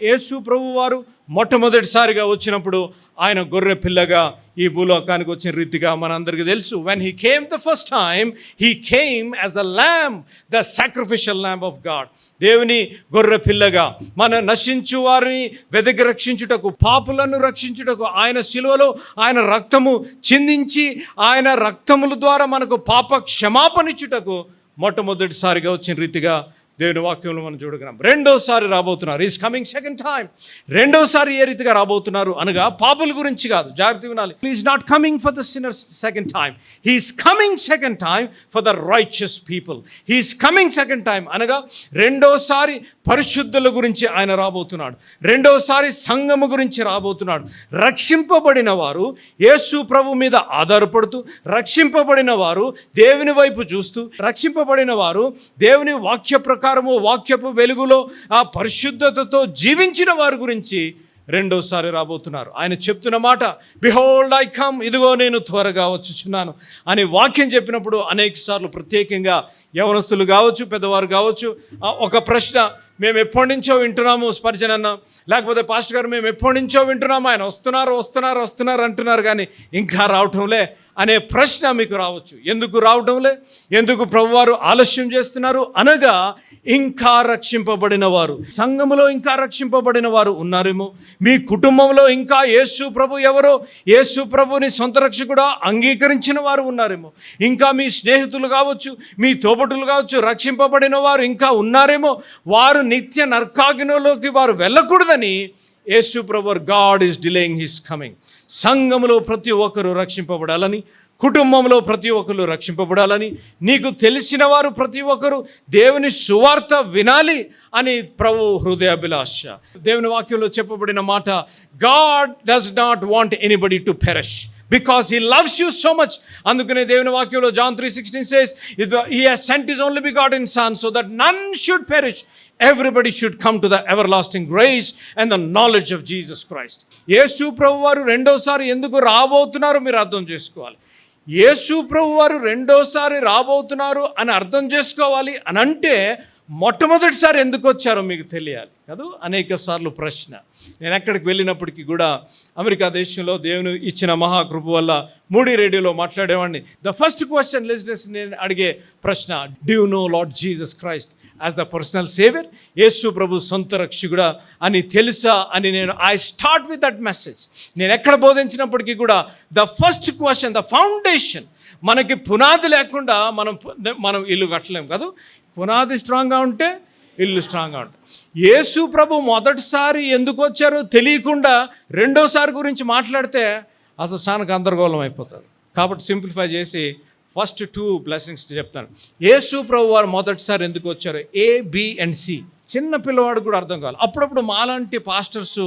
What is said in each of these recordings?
యేసు ప్రభు వారు మొట్టమొదటిసారిగా వచ్చినప్పుడు ఆయన గొర్రె పిల్లగా ఈ భూలోకానికి వచ్చిన రీతిగా మనందరికీ తెలుసు. When he came the first time he came as the lamb the sacrificial lamb of God దేవుని గొర్రె పిల్లగా మన నశించు వారిని వెదకి రక్షించుటకు పాపులను రక్షించుటకు ఆయన శిలువలో ఆయన రక్తము చిందించి ఆయన రక్తముల ద్వారా మనకు పాప క్షమాపణిచ్చుటకు మొట్టమొదటిసారిగా వచ్చిన రీతిగా దేవుని వాక్యంలో మనం చూడగలం. రెండోసారి రాబోతున్నారు. ఈస్ కమింగ్ సెకండ్ టైం రెండోసారి ఏ రీతిగా రాబోతున్నారు అనగా పాపుల గురించి కాదు. జాగ్రత్త వినాలి. Is not coming for the sinners second time he's coming second time for the righteous people he's coming second time అనగా రెండోసారి పరిశుద్ధుల గురించి ఆయన రాబోతున్నాడు. రెండోసారి సంఘము గురించి రాబోతున్నాడు. రక్షింపబడిన వారు యేసు ప్రభు మీద ఆధారపడుతూ రక్షింపబడిన వారు దేవుని వైపు చూస్తూ రక్షింపబడిన వారు దేవుని వాక్య ప్రకారం ప్రకారము వాక్యపు వెలుగులో ఆ పరిశుద్ధతతో జీవించిన వారి గురించి రెండోసారి రాబోతున్నారు. ఆయన చెప్తున్న మాట బిహోల్డ్ ఐ కమ్ ఇదిగో నేను త్వరగా వచ్చుచున్నాను అని వాక్యం చెప్పినప్పుడు అనేక సార్లు ప్రత్యేకంగా యవనస్తులు కావచ్చు పెద్దవారు కావచ్చు ఒక ప్రశ్న మేము ఎప్పటి నుంచో వింటున్నాము స్పర్జన్ అన్న? లేకపోతే పాస్టర్ గారు మేము ఎప్పటి నుంచో వింటున్నాము ఆయన వస్తున్నారు వస్తున్నారు వస్తున్నారు అంటున్నారు కానీ ఇంకా రావటంలే. అనే ప్రశ్న మీకు రావచ్చు. ఎందుకు రావటంలే ఎందుకు ప్రభువారు ఆలస్యం చేస్తున్నారు? అనగా ఇంకా రక్షింపబడిన వారు సంఘములో ఇంకా రక్షింపబడిన వారు ఉన్నారేమో? మీ కుటుంబంలో ఇంకా యేసు ప్రభు ఎవరో? యేసు ప్రభుని సొంత రక్షకుడా? అంగీకరించిన వారు ఉన్నారేమో? ఇంకా మీ స్నేహితులు కావచ్చు మీ తోబటులు కావచ్చు రక్షింపబడిన వారు ఇంకా ఉన్నారేమో? వారు నిత్య నర్కాగ్నిలోకి వారు వెళ్ళకూడదని యేసు ప్రభు God is delaying his coming. సంఘములో ప్రతి ఒక్కరూ రక్షింపబడాలని కుటుంబంలో ప్రతి ఒక్కరు రక్షింపబడాలని నీకు తెలిసిన వారు ప్రతి ఒక్కరు దేవుని సువార్త వినాలి అని ప్రభు హృదయాభిలాష. దేవుని వాక్యంలో చెప్పబడిన మాట God does not want anybody to perish. Because he loves you so much అందుకనే దేవుని వాక్యంలో John three sixteen says he sent his only begotten son so that none should perish everybody should come to the everlasting grace and the knowledge of Jesus Christ యేసు ప్రభు వారు రెండోసారి ఎందుకు రాబోతున్నారో మీరు అర్థం చేసుకోవాలి. యేసు ప్రభు వారు రెండోసారి రాబోతున్నారు అని అర్థం చేసుకోవాలి అని అంటే మొట్టమొదటిసారి ఎందుకు వచ్చారో మీకు తెలియాలి. కాదు? అనేక సార్లు ప్రశ్న. నేను ఎక్కడికి వెళ్ళినప్పటికీ కూడా అమెరికా దేశంలో దేవుని ఇచ్చిన మహాకృప వల్ల మూడీ రేడియోలో మాట్లాడేవాడిని. ద ఫస్ట్ క్వశ్చన్ లిజినెస్ నేను అడిగే ప్రశ్న do you know Lord Jesus Christ as the personal saviour యేసు ప్రభు సొంత రక్షకుడా అని తెలుసా అని నేను I start with that message నేను ఎక్కడ బోధించినప్పటికీ కూడా the first question the foundation మనకి పునాది లేకుండా మనం మనం ఇల్లు కట్టలేం కాదు? పునాది స్ట్రాంగ్గా ఉంటే ఇల్లు స్ట్రాంగ్గా ఉంటుంది. యేసు ప్రభు మొదటిసారి ఎందుకు వచ్చారో తెలియకుండా రెండోసారి గురించి మాట్లాడితే అసలు చాలా గందరగోళం అయిపోతుంది. కాబట్టి సింప్లిఫై చేసి ఫస్ట్ టూ బ్లెస్సింగ్స్ చెప్తాను. యేసు ప్రభు వారు మొదటిసారి ఎందుకు వచ్చారు ఏ బి అండ్ సి చిన్న పిల్లవాడు కూడా అర్థం కావాలి. అప్పుడప్పుడు మాలాంటి పాస్టర్స్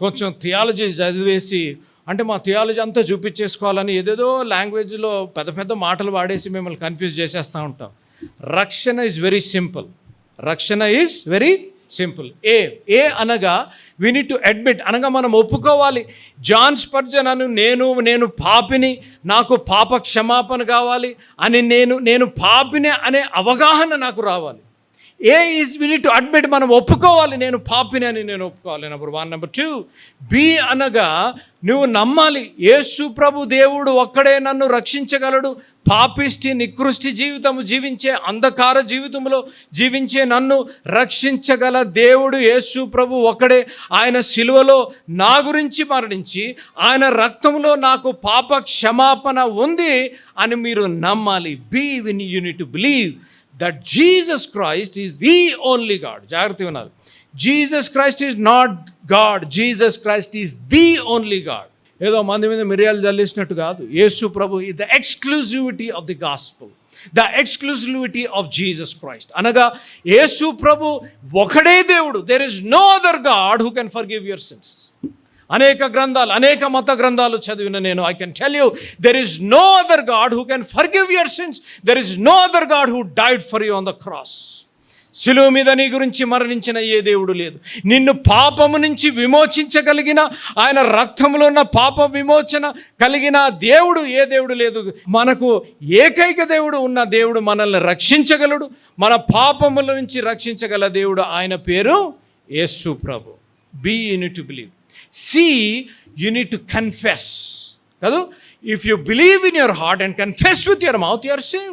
కొంచెం థియాలజీ చదివేసి అంటే మా థియాలజీ అంతా చూపించేసుకోవాలని ఏదేదో లాంగ్వేజ్లో పెద్ద పెద్ద మాటలు వాడేసి మిమ్మల్ని కన్ఫ్యూజ్ చేసేస్తూ ఉంటాం. రక్షణ ఇస్ వెరీ సింపుల్ రక్షణ is very simple A A అనగా వి నీడ్ టు అడ్మిట్ అనగా మనం ఒప్పుకోవాలి. జాన్ స్పర్జన్ అను నేను నేను పాపిని నాకు పాప క్షమాపణ కావాలి అని నేను నేను పాపిని అనే అవగాహన నాకు రావాలి. A is we to admit మనం ఒప్పుకోవాలి నేను పాపిని అని నేను ఒప్పుకోవాలి. Number one number two B అనగా నువ్వు నమ్మాలి యేసు ప్రభు దేవుడు ఒక్కడే నన్ను రక్షించగలడు. పాపిష్టి నికృష్టి జీవితము జీవించే అంధకార జీవితంలో జీవించే నన్ను రక్షించగల దేవుడు యేసు ప్రభు ఒక్కడే. ఆయన శిలువలో నా గురించి మరణించి ఆయన రక్తంలో నాకు పాప క్షమాపణ ఉంది అని మీరు నమ్మాలి. B when you need believe that Jesus Christ is the only God జాగ్రత్త వినాలి. Jesus Christ is not God Jesus Christ is the only God ఏదో మంది మీద మిరియాలు జల్లేసినట్టు కాదు. యేసు ప్రభు ఈ the exclusivity of the gospel the exclusivity of Jesus Christ అనగా యేసు ప్రభు ఒకడే దేవుడు. There is no other God who can forgive your sins అనేక గ్రంథాలు అనేక మత గ్రంథాలు చదివిన నేను. I can tell you there is no other God who can forgive your sins there is no other God who died for you on the cross శిలువ మీద నీ గురించి మరణించిన ఏ దేవుడు లేదు. నిన్ను పాపము నుంచి విమోచించగలిగిన ఆయన రక్తంలో ఉన్న పాప విమోచన కలిగిన దేవుడు ఏ దేవుడు లేదు. మనకు ఏకైక దేవుడు ఉన్న దేవుడు మనల్ని రక్షించగలడు. మన పాపముల నుంచి రక్షించగల దేవుడు ఆయన పేరు యేసు ప్రభు. B you need believe See, you need to confess. If you believe in your heart and confess with your mouth, you are saved.